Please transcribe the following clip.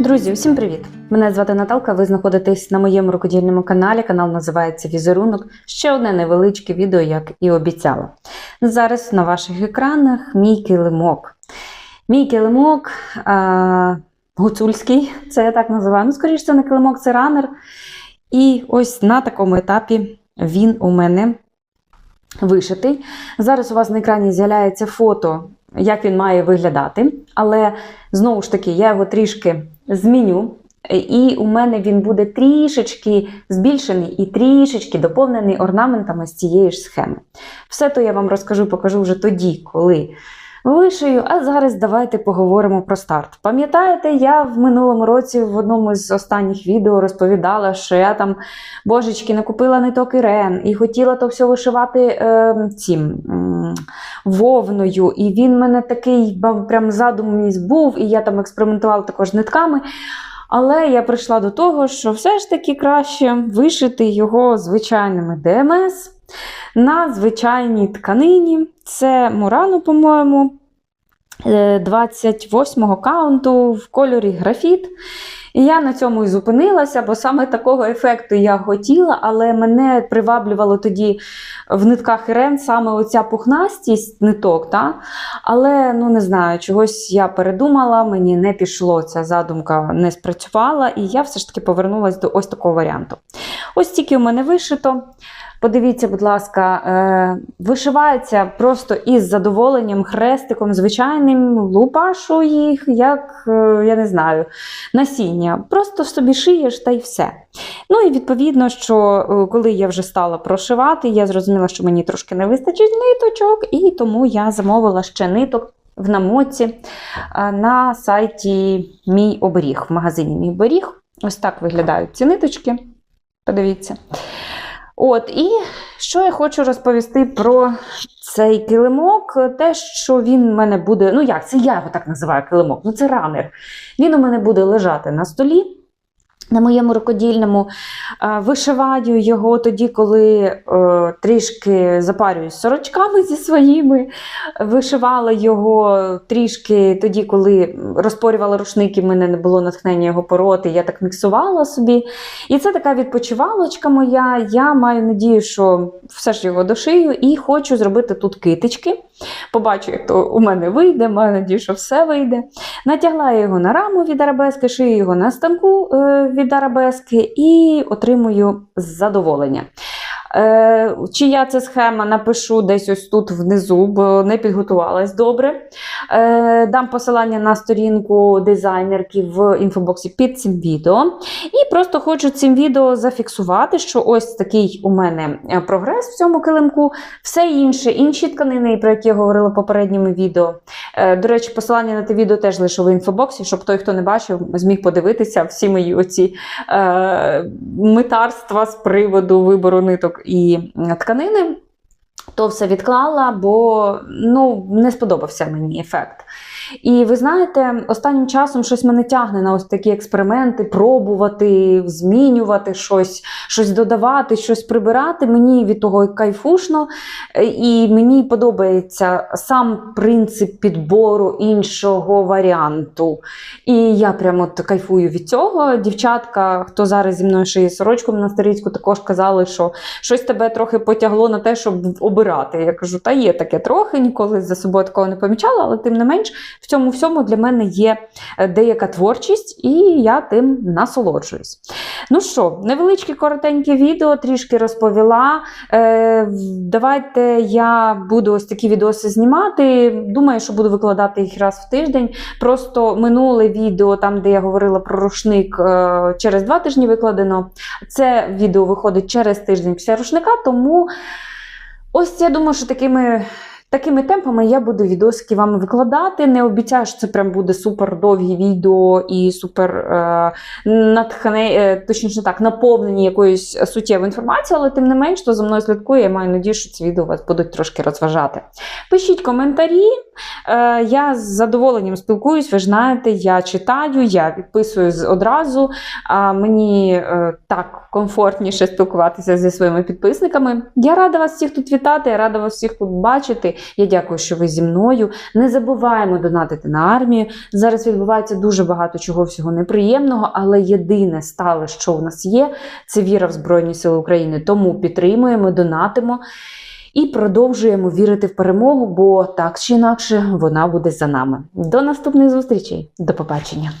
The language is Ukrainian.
Друзі, усім привіт! Мене звати Наталка. Ви знаходитесь на моєму рукодільному каналі. Канал називається Візерунок. Ще одне невеличке відео, як і обіцяла. Зараз на ваших екранах мій килимок. Мій килимок а, гуцульський, це я так називаю. Ну, скоріше, це не килимок, це ранер. І ось на такому етапі він у мене вишитий. Зараз у вас на екрані з'являється фото, як він має виглядати. Але знову ж таки, я його трішки зміню. І у мене він буде трішечки збільшений і трішечки доповнений орнаментами з цієї ж схеми. Все то я вам розкажу, покажу вже тоді, коли вишию. А зараз давайте поговоримо про старт. Пам'ятаєте, я в минулому році в одному з останніх відео розповідала, що я там божечки накупила ниток Ірен і хотіла то все вишивати е, цим м, вовною. І він мене такий прям задум був, і я там експериментувала також нитками. Але я прийшла до того, що все ж таки краще вишити його звичайними ДМС на звичайній тканині. Це Мурано, по-моєму, е, 28-го каунту в кольорі графіт. І я на цьому і зупинилася, бо саме такого ефекту я хотіла, але мене приваблювало тоді в нитках Ірен саме оця пухнастість ниток. Та? Але ну не знаю, чогось я передумала, мені не пішло, ця задумка не спрацювала, і я все ж таки повернулася до ось такого варіанту. Ось тільки у мене вишито. Подивіться, будь ласка, е, вишивається просто із задоволенням, хрестиком, звичайним, лупашу їх, як, е, я не знаю, насіння. Просто собі шиєш та й все. Ну і відповідно, що е, коли я вже стала прошивати, я зрозуміла, що мені трошки не вистачить ниточок, і тому я замовила ще ниток в намотці е, на сайті Мій оберіг, в магазині Мій оберіг. Ось так виглядають ці ниточки. Подивіться. От, і що я хочу розповісти про цей килимок, те, що він у мене буде, ну як, це я його так називаю килимок, ну це ранер. Він у мене буде лежати на столі. На моєму рукодільному вишиваю його тоді, коли е, трішки запарююсь сорочками зі своїми. Вишивала його трішки тоді, коли розпорювала рушники, мене не було натхнення його пороти, я так міксувала собі. І це така відпочивалочка моя. Я маю надію, що все ж його дошию і хочу зробити тут китички. Побачу, як то у мене вийде, маю надію, що все вийде. Натягла я його на раму від арабески, шию його на станку е, від арабески і отримую задоволення. Е, чия це схема, напишу десь ось тут внизу, бо не підготувалась добре. Е, дам посилання на сторінку дизайнерки в інфобоксі під цим відео. І просто хочу цим відео зафіксувати, що ось такий у мене е, прогрес в цьому килимку. Все інше, інші тканини, про які я говорила в попередньому відео. До речі, посилання на те відео теж лише в інфобоксі, щоб той, хто не бачив, зміг подивитися всі мої оці е, митарства з приводу вибору ниток і тканини. То все відклала, бо ну, не сподобався мені ефект. І ви знаєте, останнім часом щось мене тягне на ось такі експерименти, пробувати, змінювати щось, щось додавати, щось прибирати. Мені від того кайфушно, Е, і мені подобається сам принцип підбору іншого варіанту. І я прямо от кайфую від цього. Дівчатка, хто зараз зі мною шиє сорочку монастирську, також казали, що щось тебе трохи потягло на те, щоб обирати. Я кажу, та є таке трохи, ніколи за собою такого не помічала, але тим не менш, в цьому всьому для мене є е, деяка творчість, і я тим насолоджуюсь. Ну що, невеличке коротеньке відео, трішки розповіла. Е, давайте я буду ось такі відоси знімати. Думаю, що буду викладати їх раз в тиждень. Просто минуле відео, там, де я говорила про рушник, е, через два тижні викладено. Це відео виходить через тиждень після рушника, тому ось я думаю, що такими. Такими темпами я буду відосики вам викладати. Не обіцяю, що це прям буде супер довгі відео і супер е, натхне, е, точніше так, наповнені якоюсь суттєвою інформацією, але тим не менш, хто за мною слідкує, я маю надію, що ці відео вас будуть трошки розважати. Пишіть коментарі. Е, я з задоволенням спілкуюсь, ви ж знаєте, я читаю, я підписуюсь одразу. А мені е, так комфортніше спілкуватися зі своїми підписниками. Я рада вас всіх тут вітати, я рада вас всіх тут бачити. Я дякую, що ви зі мною. Не забуваємо донатити на армію. Зараз відбувається дуже багато чого всього неприємного, але єдине стале, що в нас є, це віра в Збройні Сили України. Тому підтримуємо, донатимо і продовжуємо вірити в перемогу, бо так чи інакше вона буде за нами. До наступних зустрічей. До побачення.